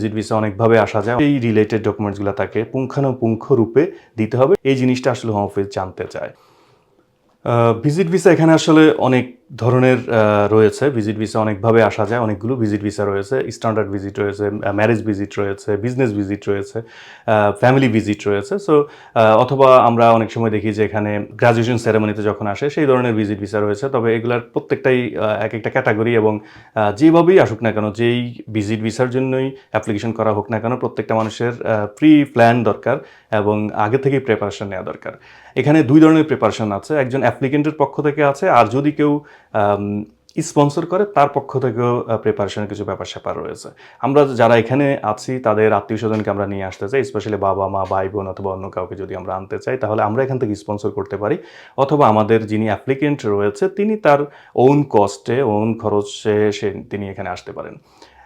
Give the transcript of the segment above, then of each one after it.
Visit visa অনেকভাবে আসা যায়। এই রিলেটেড ডকুমেন্টসগুলো তাকে পুঙ্খানুপুঙ্খ রূপে দিতে হবে। এই জিনিসটা আসলে হোম অফিস জানতে চায়। ভিজিট ভিসা এখানে আসলে অনেক ধরনের রয়েছে। ভিজিট ভিসা অনেকভাবে আসা যায়, অনেকগুলো ভিজিট ভিসা রয়েছে। স্ট্যান্ডার্ড ভিজিট রয়েছে ম্যারেজ ভিজিট রয়েছে বিজনেস ভিজিট রয়েছে ফ্যামিলি ভিজিট রয়েছে। সো অথবা আমরা অনেক সময় দেখি যে এখানে গ্রাজুয়েশন সেরেমনিতে যখন আসে, সেই ধরনের ভিজিট ভিসা রয়েছে। তবে এগুলার প্রত্যেকটাই এক একটা ক্যাটাগরি এবং যেভাবেই আসুক না কেন, যেই ভিজিট ভিসার জন্যই অ্যাপ্লিকেশন করা হোক না কেন, প্রত্যেকটা মানুষের প্রি প্ল্যান দরকার এবং আগে থেকেই প্রিপারেশন নেওয়া দরকার। এখানে দুই ধরনের প্রিপারেশন আছে। একজন অ্যাপ্লিকেন্টের পক্ষ থেকে আছে, আর যদি কেউ স্পন্সর করে, তার পক্ষ থেকেও প্রিপারেশনের কিছু ব্যাপার স্যাপার রয়েছে। আমরা যারা এখানে আছি, তাদের আত্মীয় স্বজনকে আমরা নিয়ে আসতে চাই স্পেশালি বাবা, মা ভাই বোন অথবা অন্য কাউকে যদি আমরা আনতে চাই, তাহলে আমরা এখান থেকে স্পন্সর করতে পারি। অথবা আমাদের যিনি অ্যাপ্লিকেন্ট রয়েছে, তিনি তার ওন কস্টে ওন খরচে সে, তিনি এখানে আসতে পারেন।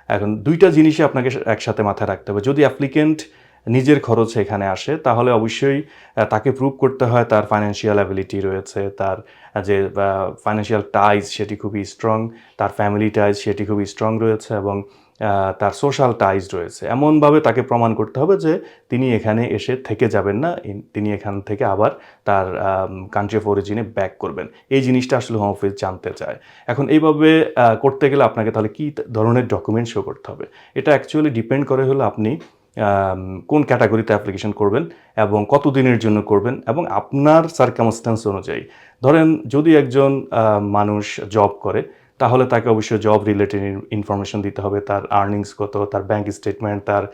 এখন দুইটা জিনিসই আপনাকে একসাথে মাথায় রাখতে হবে। যদি অ্যাপ্লিকেন্ট নিজের খরচে এখানে আসে, তাহলে অবশ্যই তাকে প্রুভ করতে হয় তার ফাইন্যান্সিয়াল অ্যাবিলিটি রয়েছে, তার যে ফাইন্যান্সিয়াল টাইজ সেটি খুবই স্ট্রং তার ফ্যামিলি টাইজ সেটি খুবই স্ট্রং রয়েছে এবং তার সোশ্যাল টাইজ রয়েছে। এমনভাবে তাকে প্রমাণ করতে হবে যে তিনি এখানে এসে থেকে যাবেন না তিনি এখান থেকে আবার তার কান্ট্রি অফ অরিজিনে ব্যাক করবেন। এই জিনিসটা আসলে হোম অফিস জানতে চায়। এখন এইভাবে করতে গেলে আপনাকে তাহলে কী ধরনের ডকুমেন্ট শো করতে হবে? এটা অ্যাকচুয়ালি ডিপেন্ড করে হলো আপনি কোন ক্যাটাগরিতে অ্যাপ্লিকেশন করবেন এবং কত দিনের জন্য করবেন এবং আপনার সার্কামস্ট্যান্স অনুযায়ী। ধরেন যদি একজন মানুষ জব করে তাহলে তাকে অবশ্যই জব রিলেটেড ইনফরমেশন দিতে হবে, তার আর্নিংস কত, তার ব্যাংক স্টেটমেন্ট তার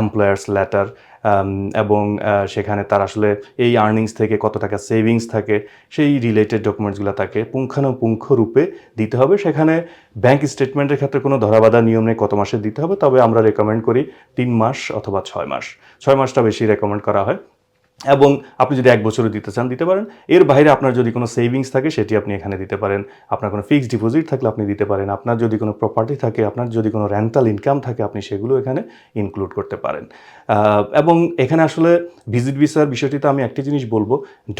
এমপ্লয়ার্স লেটার এবং সেখানে তার আসলে এই আর্নিংস থেকে কত টাকা সেভিংস থাকে, সেই রিলেটেড ডকুমেন্টসগুলো তাকে পুঙ্খানুপুঙ্খ রূপে দিতে হবে। সেখানে ব্যাংক স্টেটমেন্টের ক্ষেত্রে কোনো ধরাবাধা নিয়ম নেই, কত মাসে দিতে হবে, তবে আমরা রেকমেন্ড করি তিন মাস অথবা ছয় মাস। ছয় মাসটা বেশি রেকমেন্ড করা হয়। এবং আপনি যদি এক বছরে দিতে চান, দিতে পারেন। এর বাইরে আপনার যদি কোনো সেভিংস থাকে, সেটি আপনি এখানে দিতে পারেন। আপনার কোনো ফিক্সড ডিপোজিট থাকলে আপনি দিতে পারেন। আপনার যদি কোনো প্রপার্টি থাকে, আপনার যদি কোনো রেন্টাল ইনকাম থাকে, আপনি সেগুলো এখানে ইনক্লুড করতে পারেন। এবং এখানে আসলে ভিজিট ভিসার বিষয়টিতে আমি একটি জিনিস বলব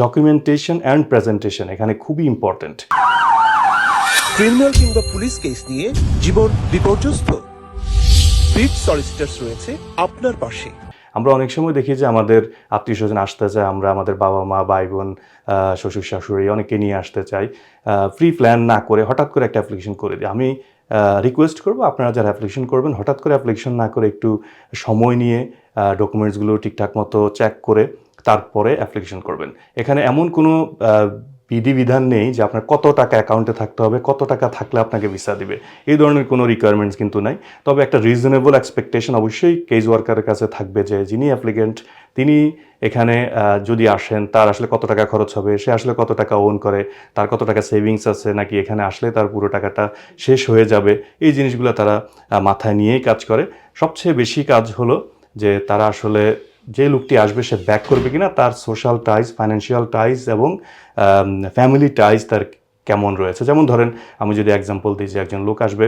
ডকুমেন্টেশন অ্যান্ড প্রেজেন্টেশন এখানে খুবই ইম্পর্ট্যান্ট ক্রিমিনাল কিংবা পুলিশ কেস নিয়ে জীবন বিপর্যস্ত। রয়েছে আপনার পাশে। আমরা অনেক সময় দেখি যে আমাদের আত্মীয় স্বজন আসতে চায়, আমরা আমাদের বাবা মা, ভাই বোন শ্বশুর শাশুড়ি অনেকে নিয়ে আসতে চাই। ফ্রি প্ল্যান না করে হঠাৎ করে একটা অ্যাপ্লিকেশন করে দিই। আমি রিকোয়েস্ট করব আপনারা যারা অ্যাপ্লিকেশন করবেন, হঠাৎ করে অ্যাপ্লিকেশন না করে একটু সময় নিয়ে ডকুমেন্টসগুলো ঠিকঠাক মতো চেক করে তারপরে অ্যাপ্লিকেশন করবেন। এখানে এমন কোনো আহ, বিধান নেই যে আপনার কত টাকা অ্যাকাউন্টে থাকতে হবে কত টাকা থাকলে আপনাকে ভিসা দিবে। এই ধরনের কোনো রিকোয়ারমেন্টস কিন্তু নাই। তবে একটা রিজনেবল এক্সপেকটেশন অবশ্যই কেজ ওয়ার্কারের কাছে থাকবে যে যিনি অ্যাপ্লিকেন্ট তিনি এখানে যদি আসেন তার আসলে কত টাকা খরচ হবে সে আসলে কত টাকা ওন করে তার কত টাকা সেভিংস আছে নাকি এখানে আসলে তার পুরো টাকাটা শেষ হয়ে যাবে এই জিনিসগুলো তারা মাথায় নিয়েই কাজ করে। সবচেয়ে বেশি কাজ হলো যে তারা আসলে যে লোকটি আসবে সে ব্যাক করবে কিনা, তার সোশ্যাল টাইজ ফাইন্যান্সিয়াল টাইজ এবং ফ্যামিলি টাইজ তার কেমন রয়েছে। যেমন ধরেন, আমি যদি এক্সাম্পল দিই যে একজন লোক আসবে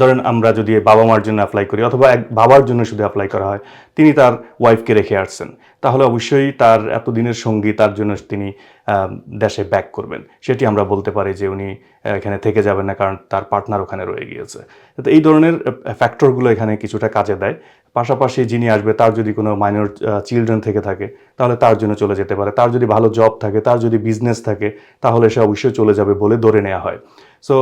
ধরেন আমরা যদি বাবা মার জন্য অ্যাপ্লাই করি অথবা এক বাবার জন্য শুধু অ্যাপ্লাই করা হয়, তিনি তার ওয়াইফকে রেখে আসছেন, তাহলে অবশ্যই তার এতদিনের সঙ্গী তার জন্য তিনি দেশে ব্যাক করবেন। সেটি আমরা বলতে পারি যে উনি এখানে থেকে যাবেন না কারণ তার পার্টনার ওখানে রয়ে গিয়েছে। তো এই ধরনের ফ্যাক্টরগুলো এখানে কিছুটা কাজে দেয়। পাশাপাশি যিনি আসবে, তার যদি কোনো মাইনর চিলড্রেন থেকে থাকে, তাহলে তার জন্য চলে যেতে পারে। তার যদি ভালো জব থাকে, তার যদি বিজনেস থাকে, তাহলে সে অবশ্যই চলে যাবে বলে ধরে নেওয়া হয়। সো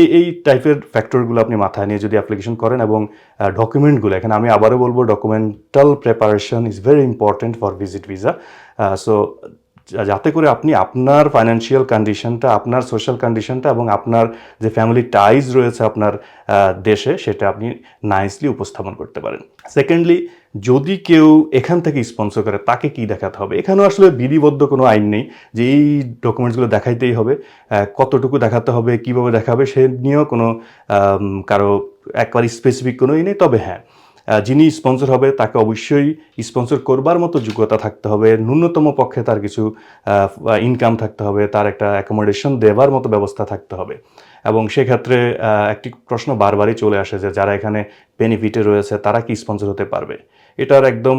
এই এই টাইপের ফ্যাক্টরগুলো আপনি মাথায় নিয়ে যদি অ্যাপ্লিকেশন করেন এবং ডকুমেন্টগুলো এখানে আমি আবারও বলব documental preparation is very important for visit visa so যাতে করে আপনি আপনার ফাইন্যান্সিয়াল কন্ডিশনটা আপনার সোশ্যাল কন্ডিশনটা এবং আপনার যে ফ্যামিলি টাইজ রয়েছে আপনার দেশে, সেটা আপনি নাইসলি উপস্থাপন করতে পারেন। সেকেন্ডলি যদি কেউ এখান থেকে স্পন্সর করে, তাকে কি দেখাতে হবে? এখানেও আসলে বিধিবদ্ধ কোনো আইন নেই যে এই ডকুমেন্টসগুলো দেখাইতেই হবে। কতটুকু দেখাতে হবে, কীভাবে দেখাবে, সে নিয়েও কোনো কারও একবারে স্পেসিফিক কোনো ই নেই। তবে হ্যাঁ যিনি স্পন্সর হবে, তাকে অবশ্যই স্পন্সর করবার মতো যোগ্যতা থাকতে হবে। ন্যূনতম পক্ষে তার কিছু ইনকাম থাকতে হবে, তার একটা অ্যাকোমোডেশন দেওয়ার মতো ব্যবস্থা থাকতে হবে। এবং সেক্ষেত্রে একটি প্রশ্ন বারবারই চলে আসে যে, যারা এখানে বেনিফিটে রয়েছে, তারা কি স্পন্সর হতে পারবে? এটার একদম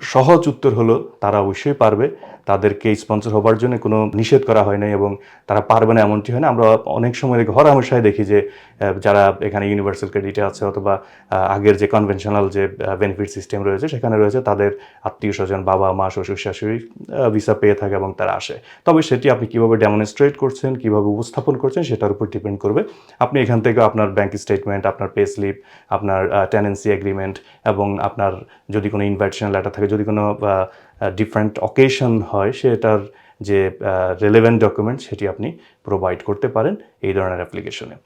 সহজ উত্তর হলো, তারা অবশ্যই পারবে। তাদেরকে স্পন্সর হবার জন্য কোনো নিষেধ করা হয় নাই এবং তারা পারবে না এমনটি হয় না। আমরা অনেক সময় ঘর আমশায় দেখি যে যারা এখানে ইউনিভার্সাল ক্রেডিটে আছে অথবা আগের যে কনভেনশনাল যে বেনিফিট সিস্টেম রয়েছে, সেখানে রয়েছে, তাদের আত্মীয় স্বজন বাবা, মা, শ্বশুর, শাশুড়ি ভিসা পেয়ে থাকে এবং তারা আসে। তবে সেটি আপনি কীভাবে ডেমনস্ট্রেট করছেন, কীভাবে উপস্থাপন করছেন, সেটার উপর ডিপেন্ড করবে। আপনি এখান থেকে আপনার ব্যাংক স্টেটমেন্ট আপনার পে স্লিপ আপনার টেনেন্সি এগ্রিমেন্ট এবং আপনার যদি কোনো ইনভাইটেশন লেটার থাকে, যদি কোনো ডিফারেন্ট অকেশন হয়, সেটার যে রেলেভেন্ট ডকুমেন্ট সেটি আপনি প্রোভাইড করতে পারেন এই ধরনের অ্যাপ্লিকেশনে